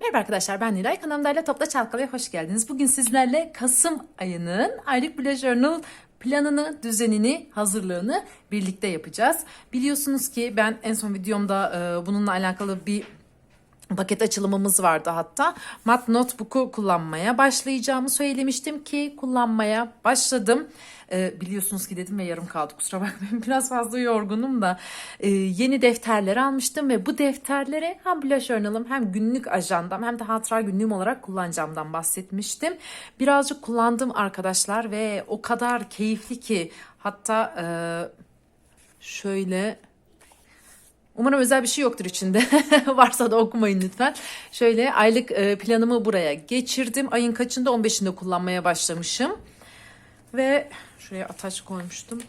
Merhaba arkadaşlar ben Nilay kanalımda Topla Çalkalı'ya hoş geldiniz. Bugün sizlerle Kasım ayının aylık Bullet Journal planını, düzenini, hazırlığını birlikte yapacağız. Biliyorsunuz ki ben en son videomda e, bununla alakalı bir paket açılımımız vardı hatta. Mat Notebook'u kullanmaya başlayacağımı söylemiştim ki kullanmaya başladım. Ee, biliyorsunuz ki dedim ve yarım kaldı kusura bakmayın biraz fazla yorgunum da Ee, yeni defterler almıştım ve bu defterleri hem Bullet Journal'ım hem günlük ajandam hem de hatıra günlüğüm olarak kullanacağımdan bahsetmiştim. Birazcık kullandım arkadaşlar ve o kadar keyifli ki hatta e, şöyle Umarım özel bir şey yoktur içinde. Varsa da okumayın lütfen. Şöyle aylık e, planımı buraya geçirdim. Ayın kaçında 15'inde kullanmaya başlamışım. Ve şuraya ataç koymuştum.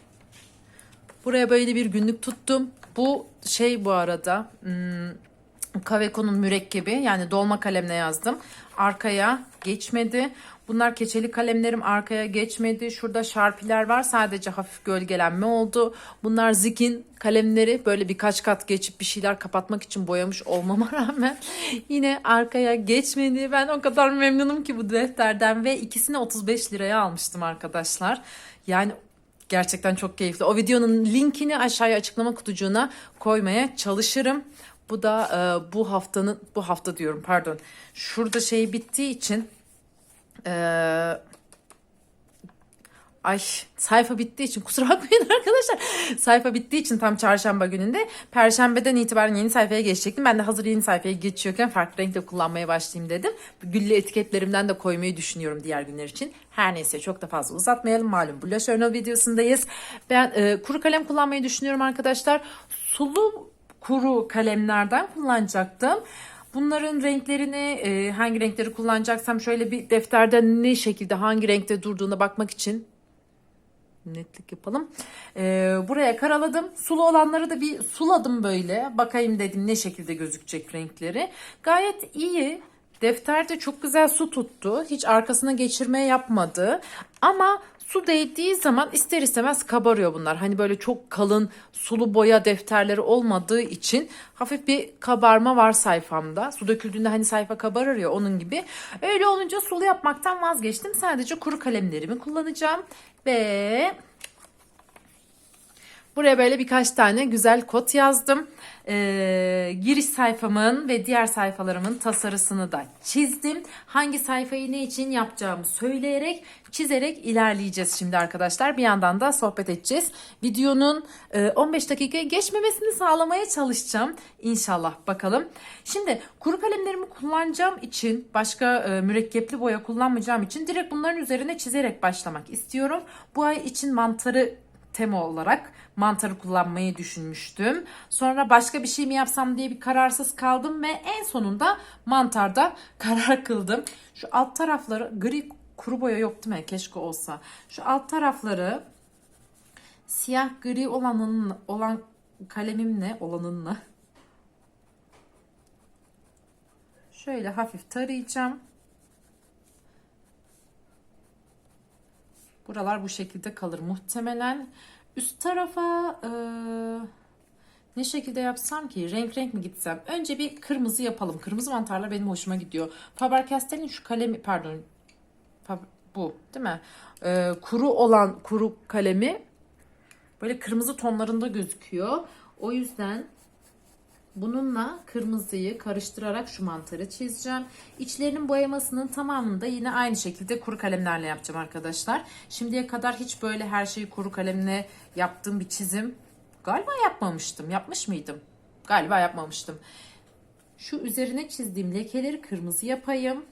Buraya böyle bir günlük tuttum. Bu şey bu arada hmm, Kaveko'nun mürekkebi yani dolma kalemle yazdım. Arkaya geçmedi. Bunlar keçeli kalemlerim arkaya geçmedi. Şurada şarpiler var. Sadece hafif gölgelenme oldu. Bunlar Zik'in kalemleri böyle birkaç kat geçip bir şeyler kapatmak için boyamış olmama rağmen yine arkaya geçmedi. Ben o kadar memnunum ki bu defterden ve ikisini 35 liraya almıştım arkadaşlar. Yani gerçekten çok keyifli. O videonun linkini aşağıya açıklama kutucuğuna koymaya çalışırım. Bu da e, bu haftanın bu hafta diyorum pardon. Şurada şey bittiği için ee, ay sayfa bittiği için kusura bakmayın arkadaşlar. Sayfa bittiği için tam çarşamba gününde perşembeden itibaren yeni sayfaya geçecektim. Ben de hazır yeni sayfaya geçiyorken farklı renkle kullanmaya başlayayım dedim. Güllü etiketlerimden de koymayı düşünüyorum diğer günler için. Her neyse çok da fazla uzatmayalım. Malum Blush Journal videosundayız. Ben e, kuru kalem kullanmayı düşünüyorum arkadaşlar. Sulu kuru kalemlerden kullanacaktım. Bunların renklerini e, hangi renkleri kullanacaksam şöyle bir defterde ne şekilde hangi renkte durduğuna bakmak için netlik yapalım. E, buraya karaladım. Sulu olanları da bir suladım böyle. Bakayım dedim ne şekilde gözükecek renkleri. Gayet iyi. Defterde çok güzel su tuttu. Hiç arkasına geçirme yapmadı. Ama su değdiği zaman ister istemez kabarıyor bunlar. Hani böyle çok kalın sulu boya defterleri olmadığı için hafif bir kabarma var sayfamda. Su döküldüğünde hani sayfa kabarır ya onun gibi. Öyle olunca sulu yapmaktan vazgeçtim. Sadece kuru kalemlerimi kullanacağım. Ve buraya böyle birkaç tane güzel kod yazdım. Ee, giriş sayfamın ve diğer sayfalarımın tasarısını da çizdim. Hangi sayfayı ne için yapacağımı söyleyerek, çizerek ilerleyeceğiz şimdi arkadaşlar. Bir yandan da sohbet edeceğiz. Videonun e, 15 dakikaya geçmemesini sağlamaya çalışacağım. İnşallah bakalım. Şimdi kuru kalemlerimi kullanacağım için, başka e, mürekkepli boya kullanmayacağım için direkt bunların üzerine çizerek başlamak istiyorum. Bu ay için mantarı tema olarak mantarı kullanmayı düşünmüştüm. Sonra başka bir şey mi yapsam diye bir kararsız kaldım ve en sonunda mantarda karar kıldım. Şu alt tarafları gri kuru boya yok değil mi? Keşke olsa. Şu alt tarafları siyah gri olanın olan kalemimle olanınla şöyle hafif tarayacağım. Buralar bu şekilde kalır muhtemelen. Üst tarafa e, ne şekilde yapsam ki? Renk renk mi gitsem? Önce bir kırmızı yapalım. Kırmızı mantarlar benim hoşuma gidiyor. Faber-Castell'in şu kalemi pardon bu değil mi? E, kuru olan kuru kalemi böyle kırmızı tonlarında gözüküyor. O yüzden Bununla kırmızıyı karıştırarak şu mantarı çizeceğim. İçlerinin boyamasının tamamını da yine aynı şekilde kuru kalemlerle yapacağım arkadaşlar. Şimdiye kadar hiç böyle her şeyi kuru kalemle yaptığım bir çizim galiba yapmamıştım. Yapmış mıydım? Galiba yapmamıştım. Şu üzerine çizdiğim lekeleri kırmızı yapayım.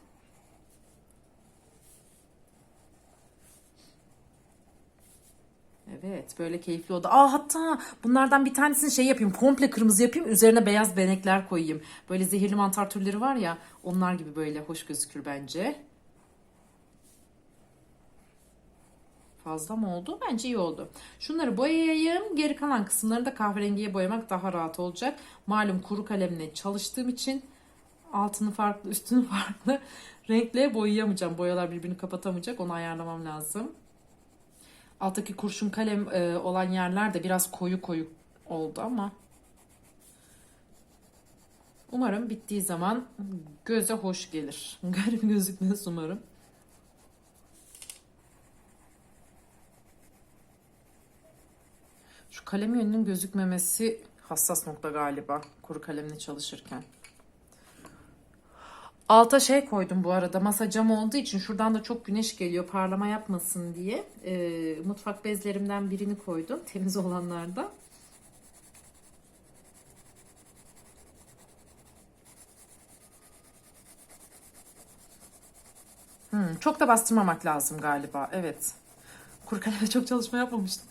Evet böyle keyifli oldu. Aa hatta bunlardan bir tanesini şey yapayım komple kırmızı yapayım üzerine beyaz benekler koyayım. Böyle zehirli mantar türleri var ya onlar gibi böyle hoş gözükür bence. Fazla mı oldu? Bence iyi oldu. Şunları boyayayım. Geri kalan kısımlarını da kahverengiye boyamak daha rahat olacak. Malum kuru kalemle çalıştığım için altını farklı üstünü farklı renkle boyayamayacağım. Boyalar birbirini kapatamayacak. Onu ayarlamam lazım. Alttaki kurşun kalem e, olan yerler de biraz koyu koyu oldu ama Umarım bittiği zaman göze hoş gelir. Garip gözükmez umarım. Şu kalem yönünün gözükmemesi hassas nokta galiba kuru kalemle çalışırken. Alta şey koydum bu arada masa cam olduğu için şuradan da çok güneş geliyor parlama yapmasın diye. Ee, mutfak bezlerimden birini koydum temiz olanlardan. Hmm, çok da bastırmamak lazım galiba. Evet. Kuru kalemle çok çalışma yapmamıştım.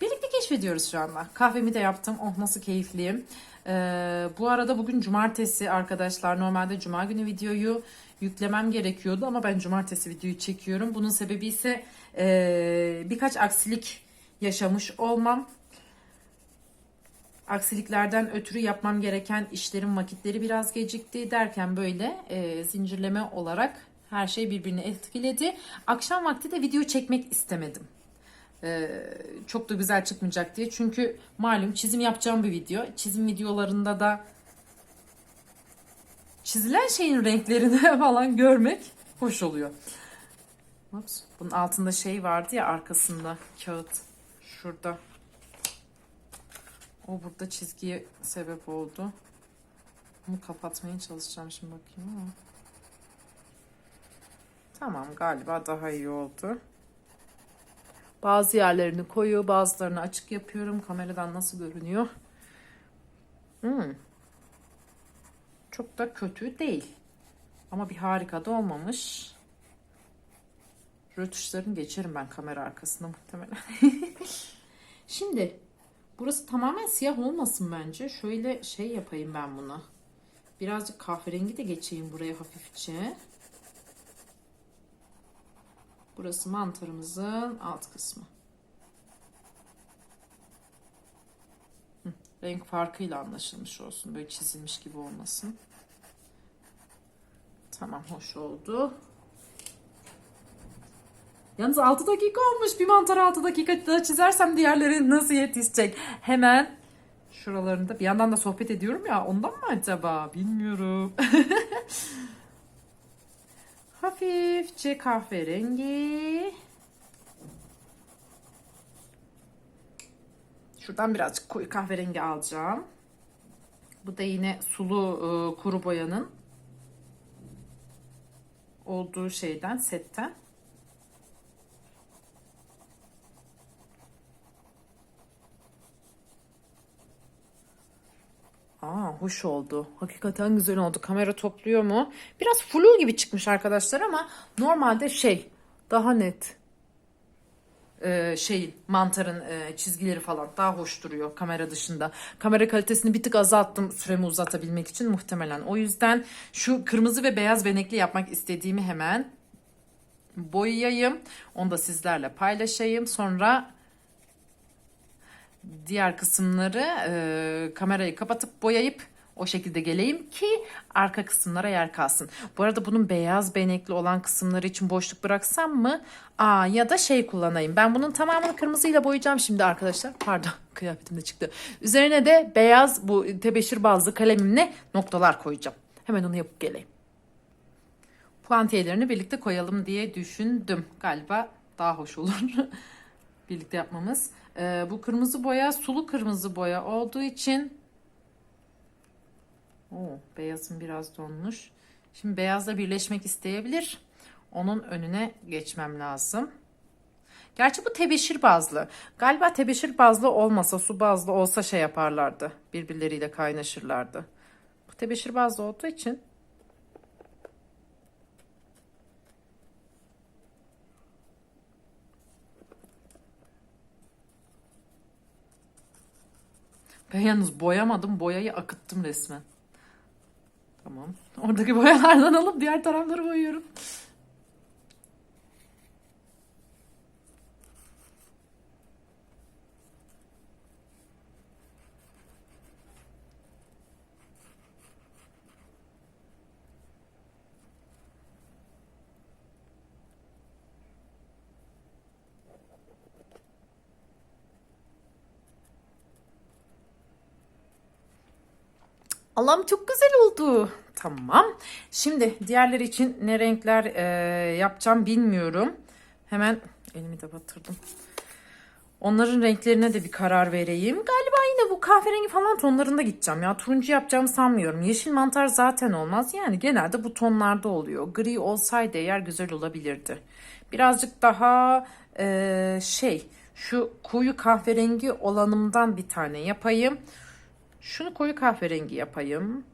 Birlikte keşfediyoruz şu anda. Kahvemi de yaptım. Oh nasıl keyifliyim. Ee, bu arada bugün cumartesi arkadaşlar. Normalde cuma günü videoyu yüklemem gerekiyordu ama ben cumartesi videoyu çekiyorum. Bunun sebebi ise ee, birkaç aksilik yaşamış olmam. Aksiliklerden ötürü yapmam gereken işlerin vakitleri biraz gecikti derken böyle e, zincirleme olarak her şey birbirini etkiledi. Akşam vakti de video çekmek istemedim. Ee, çok da güzel çıkmayacak diye. Çünkü malum çizim yapacağım bir video. Çizim videolarında da çizilen şeyin renklerini falan görmek hoş oluyor. Ups, bunun altında şey vardı ya arkasında kağıt. Şurada. O burada çizgiye sebep oldu. Bunu kapatmaya çalışacağım şimdi bakayım ama. Tamam galiba daha iyi oldu. Bazı yerlerini koyu, bazılarını açık yapıyorum. Kameradan nasıl görünüyor? Hmm. Çok da kötü değil. Ama bir harika da olmamış. Rötuşlarını geçerim ben kamera arkasında muhtemelen. Şimdi burası tamamen siyah olmasın bence. Şöyle şey yapayım ben bunu. Birazcık kahverengi de geçeyim buraya hafifçe. Burası mantarımızın alt kısmı. Hı, renk farkıyla anlaşılmış olsun. Böyle çizilmiş gibi olmasın. Tamam hoş oldu. Yalnız 6 dakika olmuş. Bir mantar 6 dakikada çizersem diğerleri nasıl yetişecek? Hemen şuralarında bir yandan da sohbet ediyorum ya ondan mı acaba? Bilmiyorum. Hafifçe kahverengi. Şuradan birazcık koyu kahverengi alacağım. Bu da yine sulu e, kuru boyanın olduğu şeyden, setten. Aa, hoş oldu. Hakikaten güzel oldu. Kamera topluyor mu? Biraz flu gibi çıkmış arkadaşlar ama normalde şey daha net ee, şey mantarın e, çizgileri falan daha hoş duruyor kamera dışında. Kamera kalitesini bir tık azalttım süremi uzatabilmek için muhtemelen. O yüzden şu kırmızı ve beyaz benekli yapmak istediğimi hemen boyayayım. Onu da sizlerle paylaşayım. Sonra diğer kısımları e, kamerayı kapatıp boyayıp o şekilde geleyim ki arka kısımlara yer kalsın. Bu arada bunun beyaz benekli olan kısımları için boşluk bıraksam mı? Aa ya da şey kullanayım. Ben bunun tamamını kırmızıyla boyayacağım şimdi arkadaşlar. Pardon kıyafetim de çıktı. Üzerine de beyaz bu tebeşir bazlı kalemimle noktalar koyacağım. Hemen onu yapıp geleyim. Puantiyelerini birlikte koyalım diye düşündüm. Galiba daha hoş olur. birlikte yapmamız. Ee, bu kırmızı boya sulu kırmızı boya olduğu için Oo, beyazım biraz donmuş. Şimdi beyazla birleşmek isteyebilir. Onun önüne geçmem lazım. Gerçi bu tebeşir bazlı. Galiba tebeşir bazlı olmasa su bazlı olsa şey yaparlardı. Birbirleriyle kaynaşırlardı. Bu tebeşir bazlı olduğu için Ben yalnız boyamadım. Boyayı akıttım resmen. Tamam. Oradaki boyalardan alıp diğer tarafları boyuyorum. Allah'ım çok güzel oldu. Tamam. Şimdi diğerleri için ne renkler e, yapacağım bilmiyorum. Hemen elimi de batırdım. Onların renklerine de bir karar vereyim. Galiba yine bu kahverengi falan tonlarında gideceğim ya. Turuncu yapacağımı sanmıyorum. Yeşil mantar zaten olmaz. Yani genelde bu tonlarda oluyor. Gri olsaydı eğer güzel olabilirdi. Birazcık daha e, şey şu koyu kahverengi olanımdan bir tane yapayım. Şunu koyu kahverengi yapayım.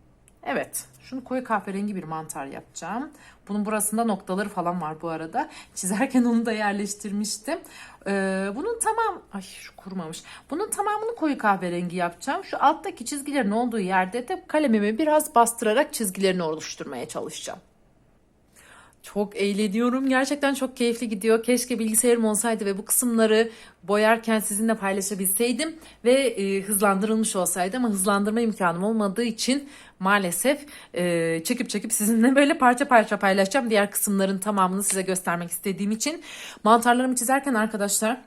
Evet, şunu koyu kahverengi bir mantar yapacağım. Bunun burasında noktaları falan var bu arada. Çizerken onu da yerleştirmiştim. Ee, bunun tamam, ay şu kurumamış. Bunun tamamını koyu kahverengi yapacağım. Şu alttaki çizgilerin olduğu yerde de kalemimi biraz bastırarak çizgilerini oluşturmaya çalışacağım. Çok eğleniyorum. Gerçekten çok keyifli gidiyor. Keşke bilgisayarım olsaydı ve bu kısımları boyarken sizinle paylaşabilseydim ve e, hızlandırılmış olsaydı ama hızlandırma imkanım olmadığı için maalesef e, çekip çekip sizinle böyle parça parça paylaşacağım. Diğer kısımların tamamını size göstermek istediğim için mantarlarımı çizerken arkadaşlar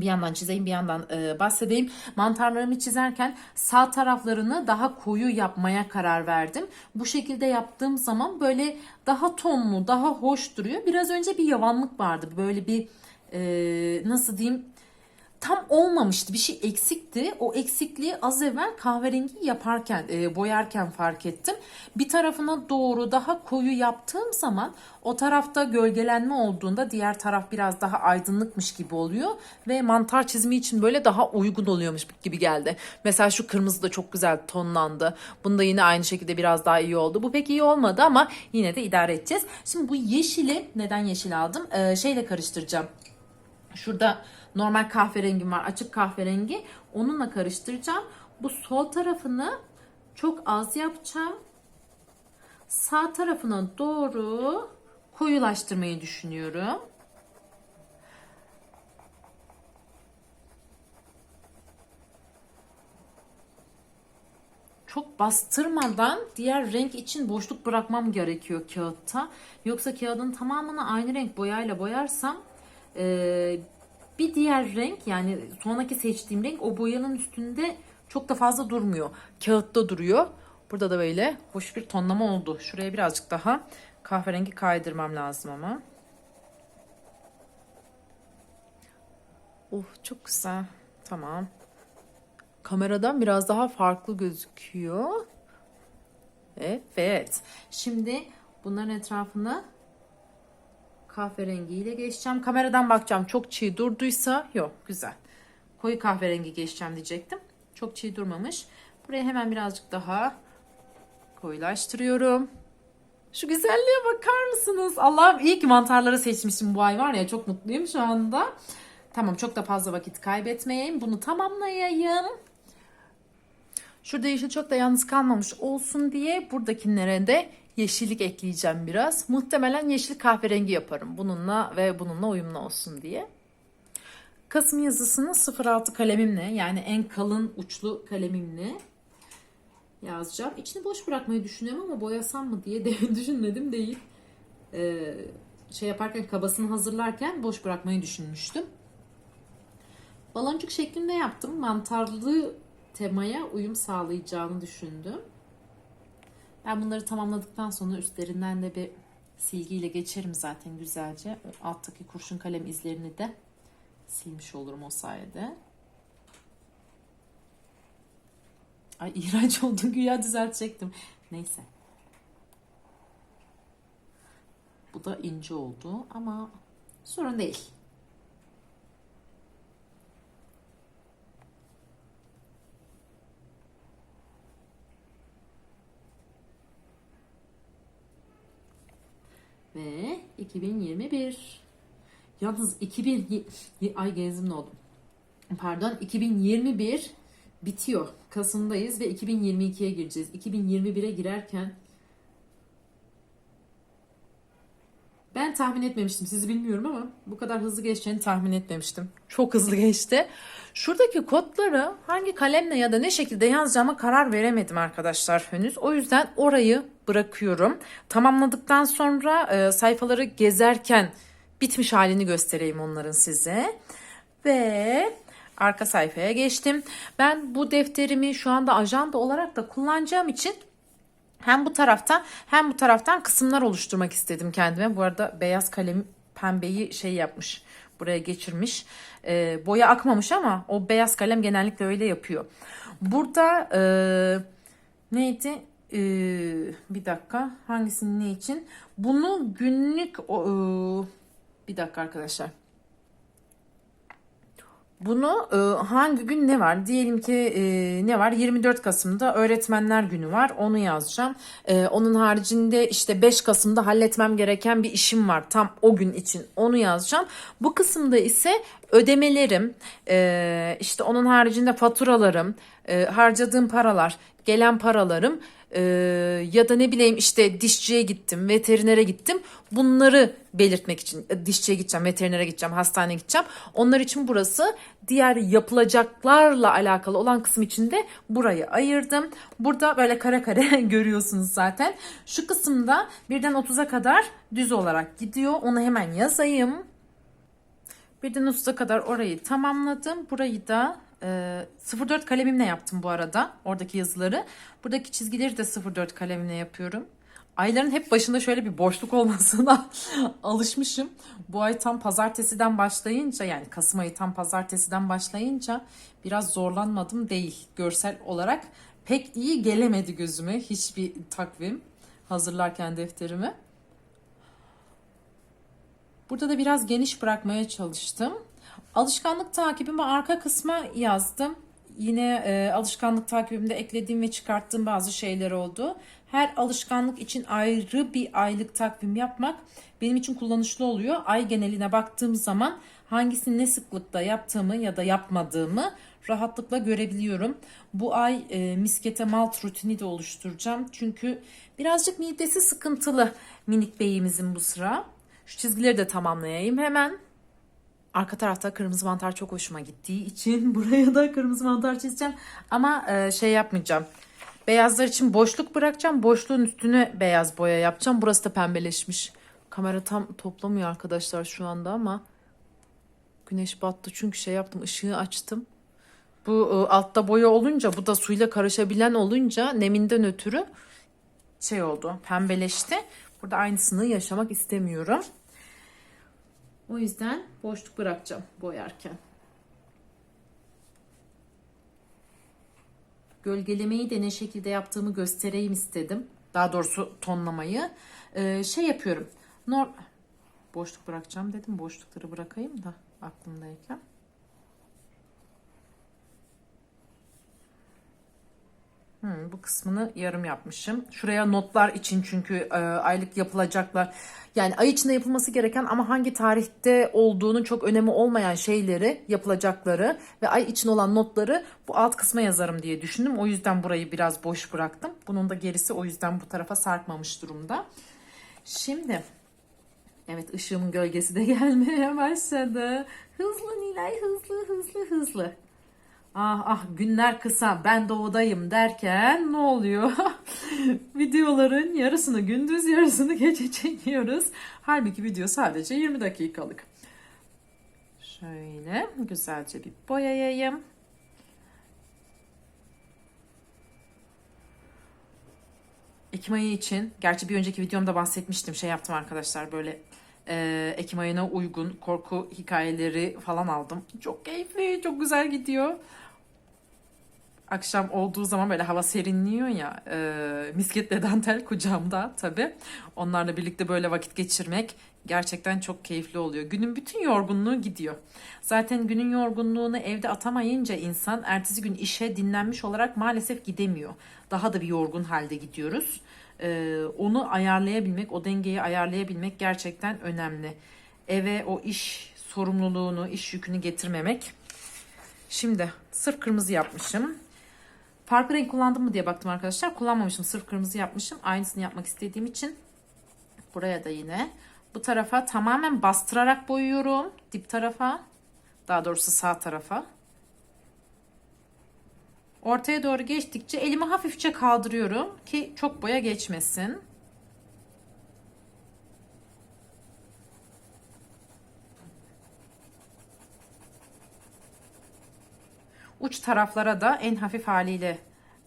bir yandan çizeyim bir yandan e, bahsedeyim. Mantarlarımı çizerken sağ taraflarını daha koyu yapmaya karar verdim. Bu şekilde yaptığım zaman böyle daha tonlu, daha hoş duruyor. Biraz önce bir yavanlık vardı. Böyle bir e, nasıl diyeyim tam olmamıştı. Bir şey eksikti. O eksikliği az evvel kahverengi yaparken, e, boyarken fark ettim. Bir tarafına doğru daha koyu yaptığım zaman o tarafta gölgelenme olduğunda diğer taraf biraz daha aydınlıkmış gibi oluyor ve mantar çizimi için böyle daha uygun oluyormuş gibi geldi. Mesela şu kırmızı da çok güzel tonlandı. Bunda yine aynı şekilde biraz daha iyi oldu. Bu pek iyi olmadı ama yine de idare edeceğiz. Şimdi bu yeşili neden yeşil aldım? Ee, şeyle karıştıracağım. Şurada normal kahverengim var. Açık kahverengi. Onunla karıştıracağım. Bu sol tarafını çok az yapacağım. Sağ tarafına doğru koyulaştırmayı düşünüyorum. çok bastırmadan diğer renk için boşluk bırakmam gerekiyor kağıtta. Yoksa kağıdın tamamını aynı renk boyayla boyarsam bir diğer renk yani sonraki seçtiğim renk o boyanın üstünde çok da fazla durmuyor. Kağıtta duruyor. Burada da böyle hoş bir tonlama oldu. Şuraya birazcık daha kahverengi kaydırmam lazım ama. Oh çok güzel. Tamam. Kameradan biraz daha farklı gözüküyor. Evet. Şimdi bunların etrafına kahverengiyle geçeceğim. Kameradan bakacağım. Çok çiğ durduysa yok güzel. Koyu kahverengi geçeceğim diyecektim. Çok çiğ durmamış. Buraya hemen birazcık daha koyulaştırıyorum. Şu güzelliğe bakar mısınız? Allah'ım iyi ki mantarları seçmişim bu ay var ya çok mutluyum şu anda. Tamam çok da fazla vakit kaybetmeyeyim. Bunu tamamlayayım. Şurada yeşil çok da yalnız kalmamış olsun diye buradakilere de yeşillik ekleyeceğim biraz. Muhtemelen yeşil kahverengi yaparım bununla ve bununla uyumlu olsun diye. Kasım yazısını 06 kalemimle yani en kalın uçlu kalemimle yazacağım. İçini boş bırakmayı düşünüyorum ama boyasam mı diye de düşünmedim değil. Ee, şey yaparken kabasını hazırlarken boş bırakmayı düşünmüştüm. Baloncuk şeklinde yaptım. Mantarlı temaya uyum sağlayacağını düşündüm. Ben bunları tamamladıktan sonra üstlerinden de bir silgiyle geçerim zaten güzelce. Alttaki kurşun kalem izlerini de silmiş olurum o sayede. Ay iğrenç oldu güya düzeltecektim. Neyse. Bu da ince oldu ama sorun değil. Ve 2021. Yalnız 2000 ay gezdim ne oldum. Pardon 2021 bitiyor. Kasım'dayız ve 2022'ye gireceğiz. 2021'e girerken tahmin etmemiştim. Sizi bilmiyorum ama bu kadar hızlı geçeceğini tahmin etmemiştim. Çok hızlı geçti. Şuradaki kodları hangi kalemle ya da ne şekilde yazacağıma karar veremedim arkadaşlar henüz. O yüzden orayı bırakıyorum. Tamamladıktan sonra e, sayfaları gezerken bitmiş halini göstereyim onların size. Ve arka sayfaya geçtim. Ben bu defterimi şu anda ajanda olarak da kullanacağım için hem bu taraftan hem bu taraftan kısımlar oluşturmak istedim kendime. Bu arada beyaz kalem pembeyi şey yapmış. Buraya geçirmiş. Ee, boya akmamış ama o beyaz kalem genellikle öyle yapıyor. Burada e, neydi? Ee, bir dakika. Hangisinin ne için? Bunu günlük e, bir dakika arkadaşlar. Bunu e, hangi gün ne var? Diyelim ki e, ne var? 24 Kasım'da Öğretmenler Günü var. Onu yazacağım. E, onun haricinde işte 5 Kasım'da halletmem gereken bir işim var. Tam o gün için onu yazacağım. Bu kısımda ise ödemelerim, e, işte onun haricinde faturalarım, e, harcadığım paralar, gelen paralarım e, ya da ne bileyim işte dişçiye gittim, veterinere gittim. Bunları belirtmek için e, dişçiye gideceğim, veterinere gideceğim, hastaneye gideceğim. Onlar için burası diğer yapılacaklarla alakalı olan kısım için de burayı ayırdım. Burada böyle kare kare görüyorsunuz zaten. Şu kısımda birden 30'a kadar düz olarak gidiyor. Onu hemen yazayım. Birden 30'a kadar orayı tamamladım. Burayı da e, 04 kalemimle yaptım bu arada. Oradaki yazıları. Buradaki çizgileri de 04 kalemimle yapıyorum. Ayların hep başında şöyle bir boşluk olmasına alışmışım. Bu ay tam pazartesiden başlayınca yani Kasım ayı tam pazartesiden başlayınca biraz zorlanmadım değil görsel olarak. Pek iyi gelemedi gözüme hiçbir takvim hazırlarken defterimi. Burada da biraz geniş bırakmaya çalıştım. Alışkanlık takibimi arka kısma yazdım. Yine e, alışkanlık takibimde eklediğim ve çıkarttığım bazı şeyler oldu. Her alışkanlık için ayrı bir aylık takvim yapmak benim için kullanışlı oluyor. Ay geneline baktığım zaman hangisini ne sıklıkta yaptığımı ya da yapmadığımı rahatlıkla görebiliyorum. Bu ay e, miskete malt rutini de oluşturacağım. Çünkü birazcık midesi sıkıntılı minik beyimizin bu sıra. Şu çizgileri de tamamlayayım hemen. Arka tarafta kırmızı mantar çok hoşuma gittiği için buraya da kırmızı mantar çizeceğim. Ama e, şey yapmayacağım. Beyazlar için boşluk bırakacağım. Boşluğun üstüne beyaz boya yapacağım. Burası da pembeleşmiş. Kamera tam toplamıyor arkadaşlar şu anda ama güneş battı çünkü şey yaptım ışığı açtım. Bu e, altta boya olunca bu da suyla karışabilen olunca neminden ötürü şey oldu pembeleşti. Burada aynısını yaşamak istemiyorum. O yüzden boşluk bırakacağım boyarken. Gölgelemeyi de ne şekilde yaptığımı göstereyim istedim. Daha doğrusu tonlamayı. Ee, şey yapıyorum. Nor boşluk bırakacağım dedim. Boşlukları bırakayım da aklımdayken. Hmm, bu kısmını yarım yapmışım. Şuraya notlar için çünkü e, aylık yapılacaklar. Yani ay içinde yapılması gereken ama hangi tarihte olduğunun çok önemi olmayan şeyleri, yapılacakları ve ay için olan notları bu alt kısma yazarım diye düşündüm. O yüzden burayı biraz boş bıraktım. Bunun da gerisi o yüzden bu tarafa sarkmamış durumda. Şimdi evet ışığımın gölgesi de gelmeye başladı. Hızlı Nilay hızlı hızlı hızlı. Ah ah günler kısa ben doğudayım derken ne oluyor? Videoların yarısını gündüz yarısını gece çekiyoruz. Halbuki video sadece 20 dakikalık. Şöyle güzelce bir boyayayım. Ekim ayı için, gerçi bir önceki videomda bahsetmiştim, şey yaptım arkadaşlar böyle e, Ekim ayına uygun korku hikayeleri falan aldım. Çok keyifli, çok güzel gidiyor akşam olduğu zaman böyle hava serinliyor ya e, misketle dantel kucağımda tabii. Onlarla birlikte böyle vakit geçirmek gerçekten çok keyifli oluyor. Günün bütün yorgunluğu gidiyor. Zaten günün yorgunluğunu evde atamayınca insan ertesi gün işe dinlenmiş olarak maalesef gidemiyor. Daha da bir yorgun halde gidiyoruz. E, onu ayarlayabilmek, o dengeyi ayarlayabilmek gerçekten önemli. Eve o iş sorumluluğunu, iş yükünü getirmemek. Şimdi sırf kırmızı yapmışım. Farklı renk kullandım mı diye baktım arkadaşlar. Kullanmamışım. Sırf kırmızı yapmışım. Aynısını yapmak istediğim için. Buraya da yine. Bu tarafa tamamen bastırarak boyuyorum. Dip tarafa. Daha doğrusu sağ tarafa. Ortaya doğru geçtikçe elimi hafifçe kaldırıyorum ki çok boya geçmesin. Uç taraflara da en hafif haliyle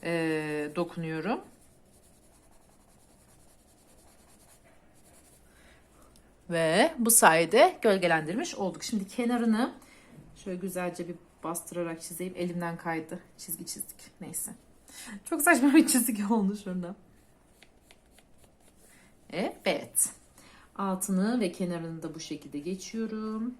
e, dokunuyorum. Ve bu sayede gölgelendirmiş olduk. Şimdi kenarını şöyle güzelce bir bastırarak çizeyim. Elimden kaydı. Çizgi çizdik. Neyse. Çok saçma bir çizgi oldu şurada. Evet. Altını ve kenarını da bu şekilde geçiyorum.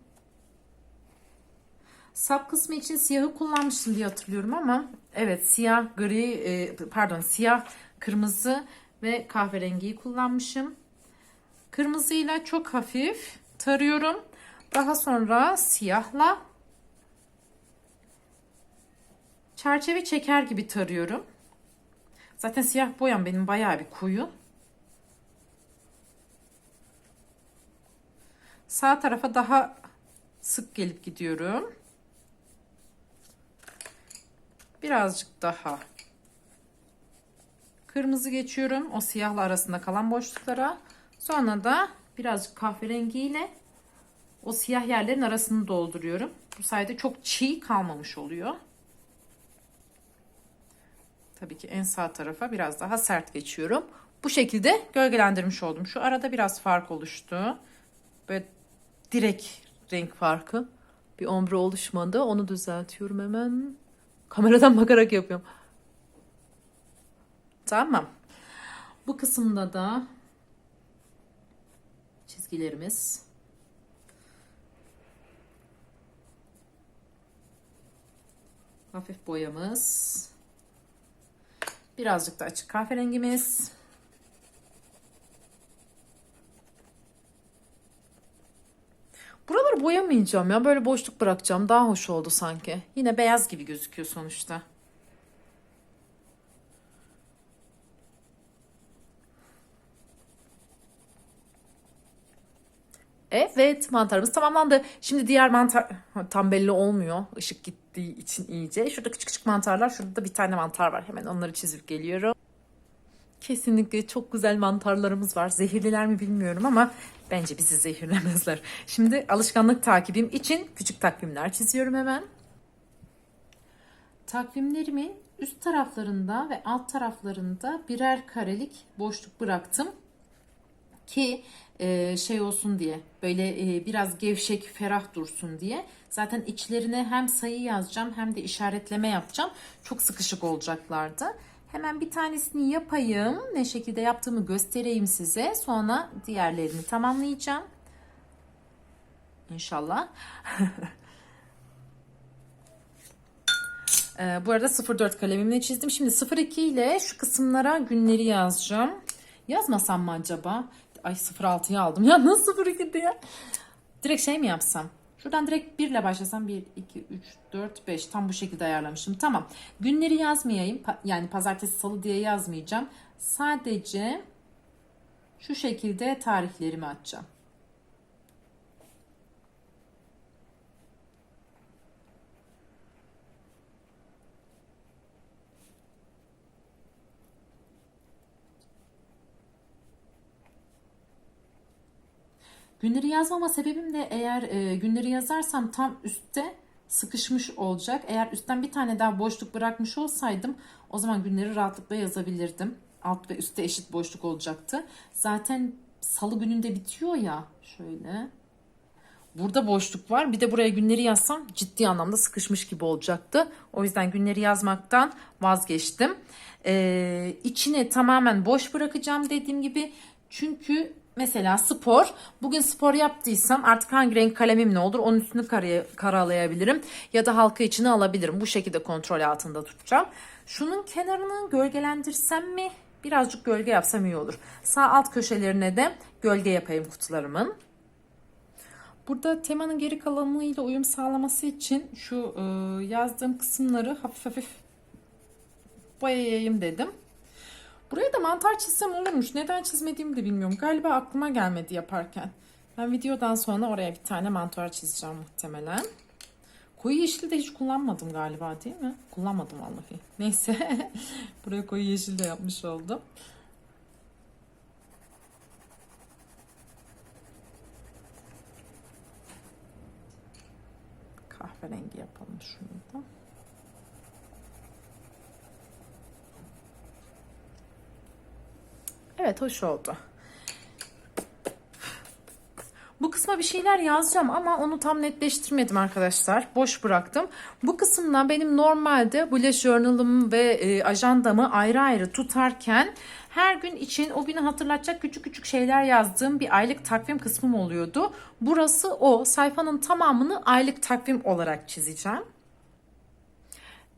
Sap kısmı için siyahı kullanmıştım diye hatırlıyorum ama evet siyah gri e, pardon siyah kırmızı ve kahverengiyi kullanmışım. Kırmızıyla çok hafif tarıyorum. Daha sonra siyahla çerçeve çeker gibi tarıyorum. Zaten siyah boyam benim bayağı bir koyu. Sağ tarafa daha sık gelip gidiyorum. Birazcık daha kırmızı geçiyorum o siyahla arasında kalan boşluklara. Sonra da birazcık kahverengiyle o siyah yerlerin arasını dolduruyorum. Bu sayede çok çiğ kalmamış oluyor. Tabii ki en sağ tarafa biraz daha sert geçiyorum. Bu şekilde gölgelendirmiş oldum. Şu arada biraz fark oluştu. Böyle direkt renk farkı. Bir ombre oluşmadı. Onu düzeltiyorum hemen. Kameradan bakarak yapıyorum. Tamam. Bu kısımda da çizgilerimiz. Hafif boyamız. Birazcık da açık kahverengimiz. Buraları boyamayacağım ya. Böyle boşluk bırakacağım. Daha hoş oldu sanki. Yine beyaz gibi gözüküyor sonuçta. Evet mantarımız tamamlandı. Şimdi diğer mantar tam belli olmuyor. Işık gittiği için iyice. Şurada küçük küçük mantarlar. Şurada da bir tane mantar var. Hemen onları çizip geliyorum. Kesinlikle çok güzel mantarlarımız var. Zehirliler mi bilmiyorum ama bence bizi zehirlemezler. Şimdi alışkanlık takibim için küçük takvimler çiziyorum hemen. Takvimlerimin üst taraflarında ve alt taraflarında birer karelik boşluk bıraktım ki e, şey olsun diye böyle e, biraz gevşek ferah dursun diye zaten içlerine hem sayı yazacağım hem de işaretleme yapacağım çok sıkışık olacaklardı hemen bir tanesini yapayım ne şekilde yaptığımı göstereyim size sonra diğerlerini tamamlayacağım İnşallah. Ee, bu arada 04 kalemimle çizdim. Şimdi 02 ile şu kısımlara günleri yazacağım. Yazmasam mı acaba? Ay 06'yı aldım. Ya nasıl 02 diye? Direkt şey mi yapsam? Şuradan direkt 1 ile başlasam 1, 2, 3, 4, 5 tam bu şekilde ayarlamışım. Tamam. Günleri yazmayayım. Yani pazartesi salı diye yazmayacağım. Sadece şu şekilde tarihlerimi açacağım. Günleri yazmama sebebim de eğer e, günleri yazarsam tam üstte sıkışmış olacak. Eğer üstten bir tane daha boşluk bırakmış olsaydım o zaman günleri rahatlıkla yazabilirdim. Alt ve üstte eşit boşluk olacaktı. Zaten salı gününde bitiyor ya. Şöyle. Burada boşluk var. Bir de buraya günleri yazsam ciddi anlamda sıkışmış gibi olacaktı. O yüzden günleri yazmaktan vazgeçtim. Ee, içine tamamen boş bırakacağım dediğim gibi. Çünkü mesela spor. Bugün spor yaptıysam artık hangi renk kalemim ne olur onun üstünü karaya, karalayabilirim. Ya da halka içine alabilirim. Bu şekilde kontrol altında tutacağım. Şunun kenarını gölgelendirsem mi? Birazcık gölge yapsam iyi olur. Sağ alt köşelerine de gölge yapayım kutularımın. Burada temanın geri kalanıyla uyum sağlaması için şu e, yazdığım kısımları hafif hafif boyayayım dedim. Buraya da mantar çizsem olurmuş. Neden çizmediğimi de bilmiyorum. Galiba aklıma gelmedi yaparken. Ben videodan sonra oraya bir tane mantar çizeceğim muhtemelen. Koyu yeşili de hiç kullanmadım galiba değil mi? Kullanmadım vallahi. Neyse. Buraya koyu yeşil de yapmış oldum. Kahverengi yapalım şunu da. Evet hoş oldu. Bu kısma bir şeyler yazacağım ama onu tam netleştirmedim arkadaşlar. Boş bıraktım. Bu kısımdan benim normalde bullet journal'ımı ve e, ajandamı ayrı ayrı tutarken her gün için o günü hatırlatacak küçük küçük şeyler yazdığım bir aylık takvim kısmım oluyordu. Burası o. Sayfanın tamamını aylık takvim olarak çizeceğim.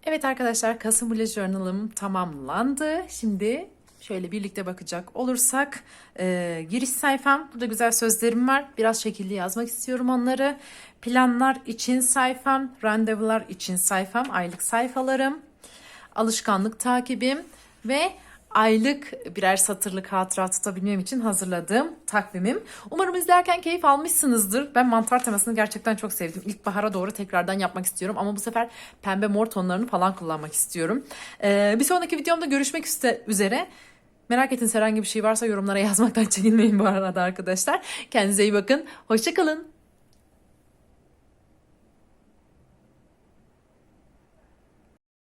Evet arkadaşlar Kasım Bullet Journal'ım tamamlandı. Şimdi şöyle birlikte bakacak olursak e, giriş sayfam. Burada güzel sözlerim var. Biraz şekilli yazmak istiyorum onları. Planlar için sayfam, randevular için sayfam, aylık sayfalarım, alışkanlık takibim ve aylık birer satırlık hatıra tutabilmem için hazırladığım takvimim. Umarım izlerken keyif almışsınızdır. Ben mantar temasını gerçekten çok sevdim. İlkbahara doğru tekrardan yapmak istiyorum ama bu sefer pembe mor tonlarını falan kullanmak istiyorum. Ee, bir sonraki videomda görüşmek üzere. Merak ettiğiniz herhangi bir şey varsa yorumlara yazmaktan çekinmeyin bu arada arkadaşlar. Kendinize iyi bakın. Hoşçakalın.